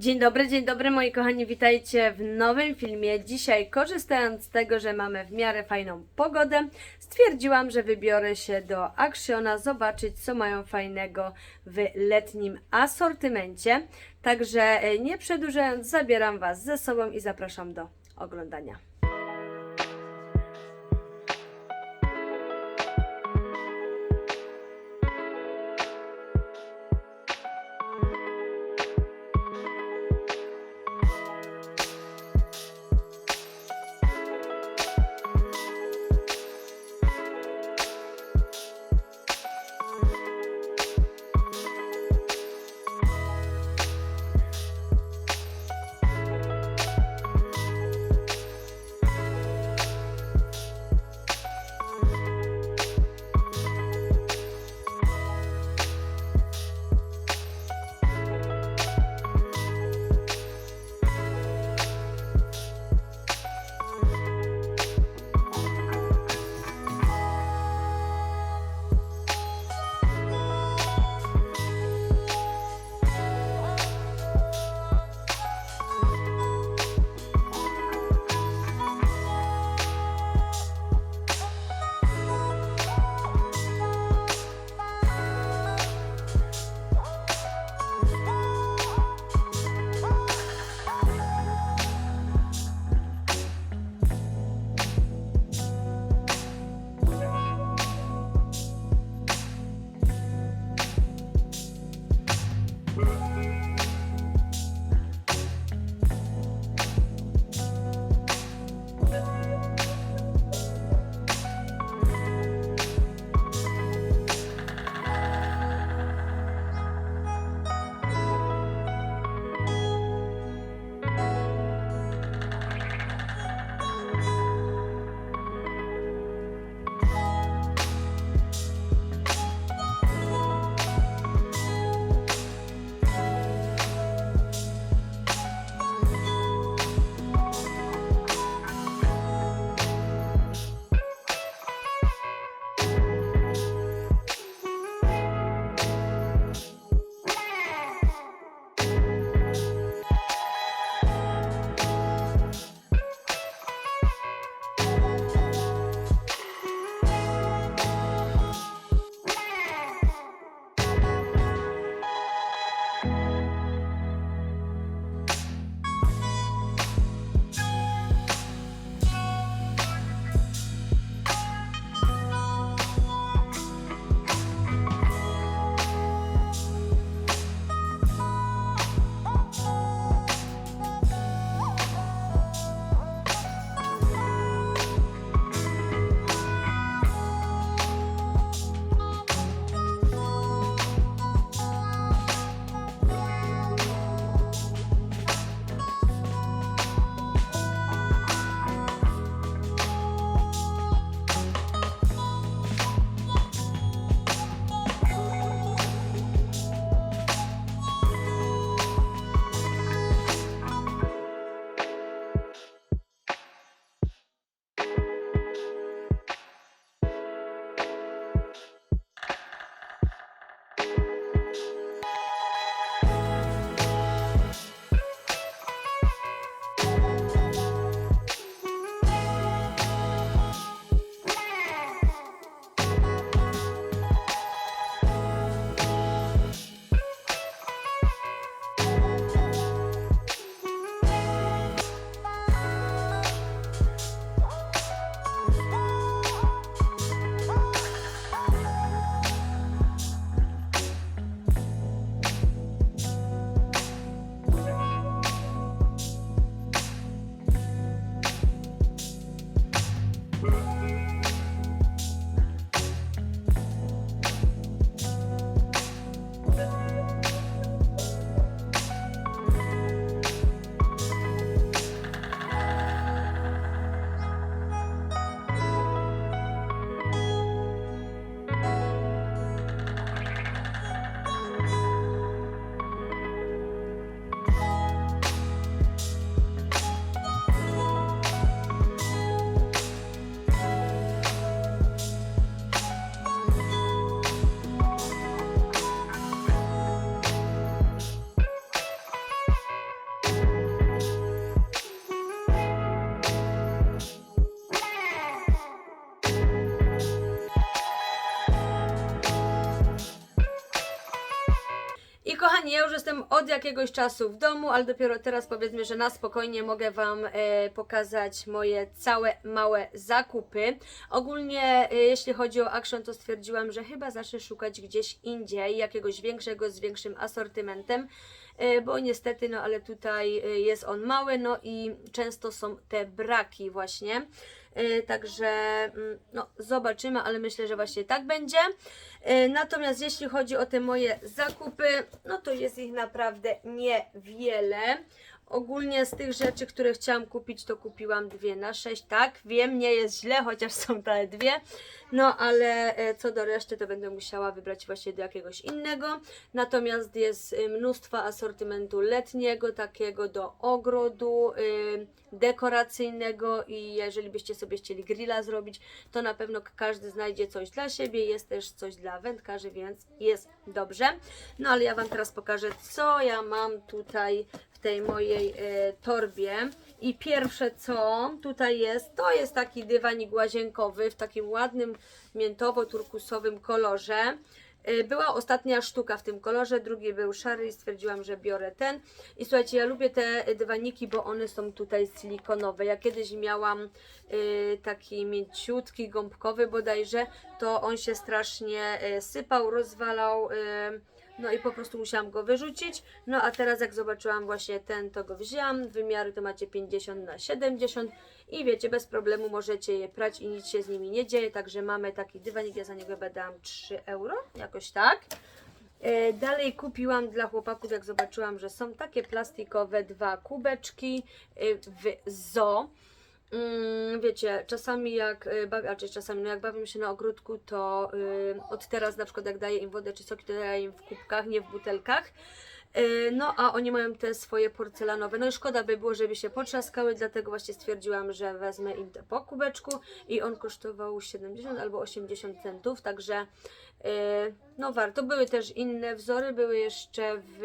Dzień dobry, dzień dobry moi kochani, witajcie w nowym filmie. Dzisiaj korzystając z tego, że mamy w miarę fajną pogodę, stwierdziłam, że wybiorę się do Actiona zobaczyć co mają fajnego w letnim asortymencie. Także e, nie przedłużając, zabieram Was ze sobą i zapraszam do oglądania. Jestem od jakiegoś czasu w domu, ale dopiero teraz powiedzmy, że na spokojnie mogę Wam e, pokazać moje całe małe zakupy. Ogólnie, e, jeśli chodzi o Action, to stwierdziłam, że chyba zacznę szukać gdzieś indziej jakiegoś większego, z większym asortymentem. E, Bo niestety, no ale tutaj e, jest on mały, no i często są te braki właśnie. E, Także mm, no, zobaczymy, ale myślę, że właśnie tak będzie. E, Natomiast jeśli chodzi o te moje zakupy, no to jest ich naprawdę niewiele. Ogólnie z tych rzeczy, które chciałam kupić, to kupiłam dwie na sześć. Tak, wiem, nie jest źle, chociaż są te dwie. No ale e, co do reszty, to będę musiała wybrać właśnie do jakiegoś innego. Natomiast jest y, mnóstwo asortymentu letniego, takiego do ogrodu, y, dekoracyjnego i jeżeli byście sobie chcieli grilla zrobić, to na pewno każdy znajdzie coś dla siebie. Jest też coś dla wędkarzy, więc jest dobrze. No ale ja Wam teraz pokażę, co ja mam tutaj tej mojej e, torbie. I pierwsze co tutaj jest, to jest taki dywanik łazienkowy w takim ładnym miętowo-turkusowym kolorze. Y, Była ostatnia sztuka w tym kolorze, drugi był szary i stwierdziłam, że biorę ten. I słuchajcie, ja lubię te dywaniki, bo one są tutaj silikonowe. Ja kiedyś miałam y, taki mięciutki, gąbkowy bodajże, to on się strasznie sypał, rozwalał. No i po prostu musiałam go wyrzucić. No a teraz jak zobaczyłam właśnie ten, to go wzięłam. Wymiary to macie 50 na 70 i wiecie, bez problemu możecie je prać i nic się z nimi nie dzieje. Także mamy taki dywanik, ja za niego dałam 3 euro, jakoś tak. E, Dalej kupiłam dla chłopaków, jak zobaczyłam, że są takie plastikowe dwa kubeczki e, w zoo. Mm, wiecie, czasami jak y, bawię, czy czasami, no jak bawię się na ogródku, to y, od teraz na przykład jak daję im wodę czy soki, to daję im w kubkach, nie w butelkach. Y, no a oni mają te swoje porcelanowe. No i szkoda by było, żeby się potrzaskały, dlatego właśnie stwierdziłam, że wezmę im te po kubeczku i on kosztował 70 albo 80 centów, także no warto. Były też inne wzory, były jeszcze w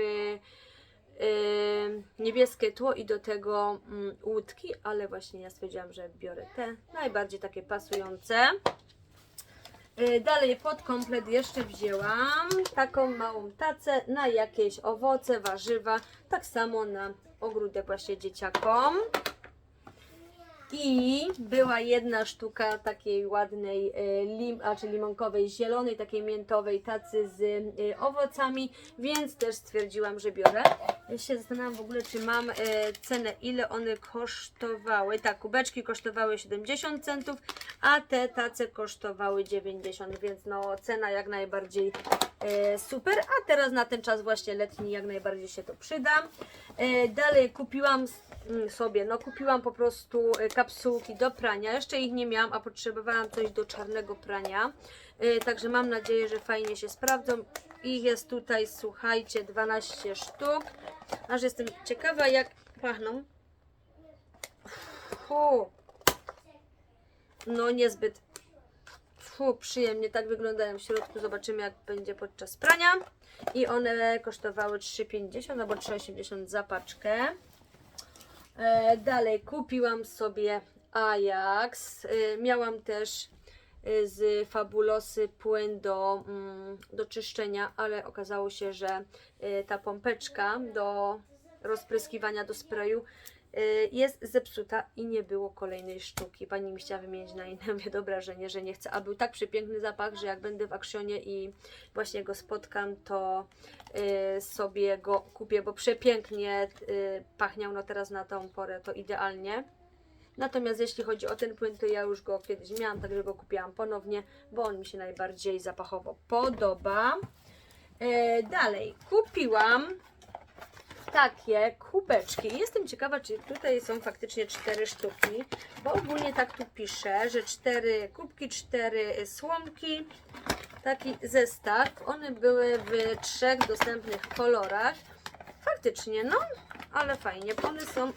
niebieskie tło i do tego mm, łódki, ale właśnie ja stwierdziłam, że biorę te najbardziej takie pasujące. Yy, dalej pod komplet jeszcze wzięłam taką małą tacę na jakieś owoce, warzywa, tak samo na ogródek właśnie dzieciakom. I była jedna sztuka takiej ładnej y, lim, a czy limonkowej, zielonej, takiej miętowej tacy z y, owocami, więc też stwierdziłam, że biorę. Ja się zastanawiam w ogóle, czy mam y, cenę, ile one kosztowały. Tak, kubeczki kosztowały 70 centów, a te tace kosztowały 90, więc no cena jak najbardziej e, super. A teraz na ten czas właśnie letni jak najbardziej się to przyda. E, dalej kupiłam sobie, no kupiłam po prostu e, kapsułki do prania. Jeszcze ich nie miałam, a potrzebowałam coś do czarnego prania. E, także mam nadzieję, że fajnie się sprawdzą. Ich jest tutaj, słuchajcie, 12 sztuk. Aż jestem ciekawa, jak pachną. Fu. No niezbyt Fu, przyjemnie tak wyglądają w środku. Zobaczymy jak będzie podczas prania. I one kosztowały 3,50 albo 3,80 za paczkę. E, dalej kupiłam sobie Ajax. E, miałam też e, z Fabulosy płyn do, mm, do czyszczenia, ale okazało się, że ta pompeczka do rozpryskiwania do sprayu y, jest zepsuta i nie było kolejnej sztuki. Pani mi chciała wymienić na inne, mówię, dobra, że nie, że nie chcę. A był tak przepiękny zapach, że jak będę w Aksionie i właśnie go spotkam, to y, sobie go kupię, bo przepięknie y, pachniał, no teraz na tą porę to idealnie. Natomiast jeśli chodzi o ten płyn, to ja już go kiedyś miałam, także go kupiłam ponownie, bo on mi się najbardziej zapachowo podoba. E, dalej, kupiłam takie kubeczki. Jestem ciekawa, czy tutaj są faktycznie cztery sztuki, bo ogólnie tak tu pisze, że cztery kubki, cztery słomki. Taki zestaw. One były w trzech dostępnych kolorach. Faktycznie, no, ale fajnie, one są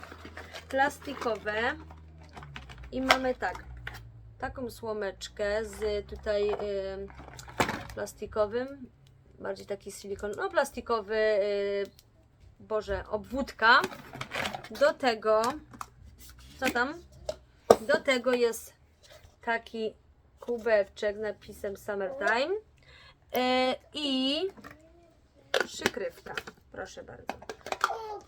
plastikowe i mamy tak, taką słomeczkę z tutaj y, plastikowym, bardziej taki silikon, no plastikowy, y, Boże, obwódka. Do tego, co tam? Do tego jest taki kubeczek z napisem Summertime y, i przykrywka. Proszę bardzo.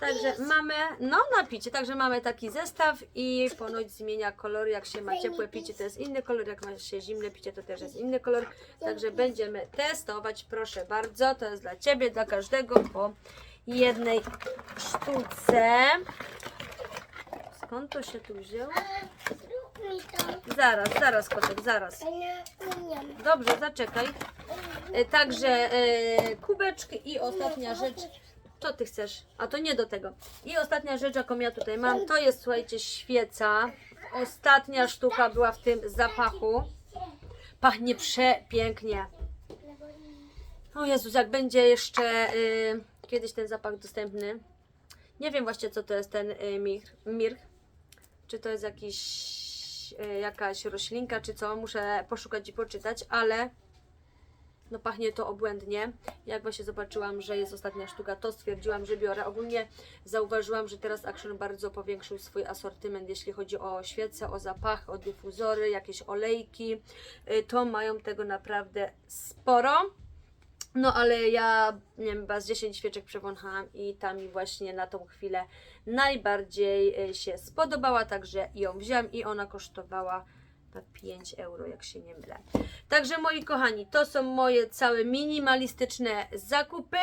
Także mamy, no na picie, także mamy taki zestaw i ponoć zmienia kolory, jak się ma ciepłe picie to jest inny kolor, jak ma się zimne picie to też jest inny kolor, także będziemy testować, proszę bardzo, to jest dla Ciebie, dla każdego po jednej sztuce. Skąd to się tu wzięło? Zrób mi to. Zaraz, zaraz kotek, zaraz. Dobrze, zaczekaj. E, Także e, kubeczki i ostatnia rzecz. Co ty chcesz? A to nie do tego. I ostatnia rzecz, jaką ja tutaj mam, to jest, słuchajcie, świeca. Ostatnia sztuka była w tym zapachu. Pachnie przepięknie. O Jezus, jak będzie jeszcze y, kiedyś ten zapach dostępny. Nie wiem właśnie, co to jest ten y, mirch. Czy to jest jakiś, y, jakaś roślinka, czy co. Muszę poszukać i poczytać, ale no pachnie to obłędnie. Jak właśnie zobaczyłam, że jest ostatnia sztuka, to stwierdziłam, że biorę. Ogólnie zauważyłam, że teraz Action bardzo powiększył swój asortyment, jeśli chodzi o świece, o zapachy, o dyfuzory, jakieś olejki. Y, To mają tego naprawdę sporo. No ale ja, nie wiem, chyba z 10 świeczek przewąchałam i ta mi właśnie na tą chwilę najbardziej y, się spodobała, także ją wzięłam i ona kosztowała na 5 euro, jak się nie mylę. Także moi kochani, to są moje całe minimalistyczne zakupy.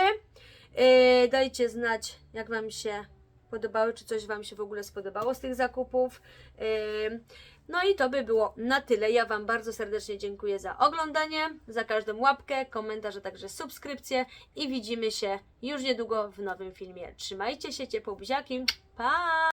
Yy, dajcie znać, jak Wam się podobały, czy coś Wam się w ogóle spodobało z tych zakupów. Yy, no i to by było na tyle. Ja Wam bardzo serdecznie dziękuję za oglądanie, za każdą łapkę, komentarz, a także subskrypcję i widzimy się już niedługo w nowym filmie. Trzymajcie się, ciepło buziaki. Pa!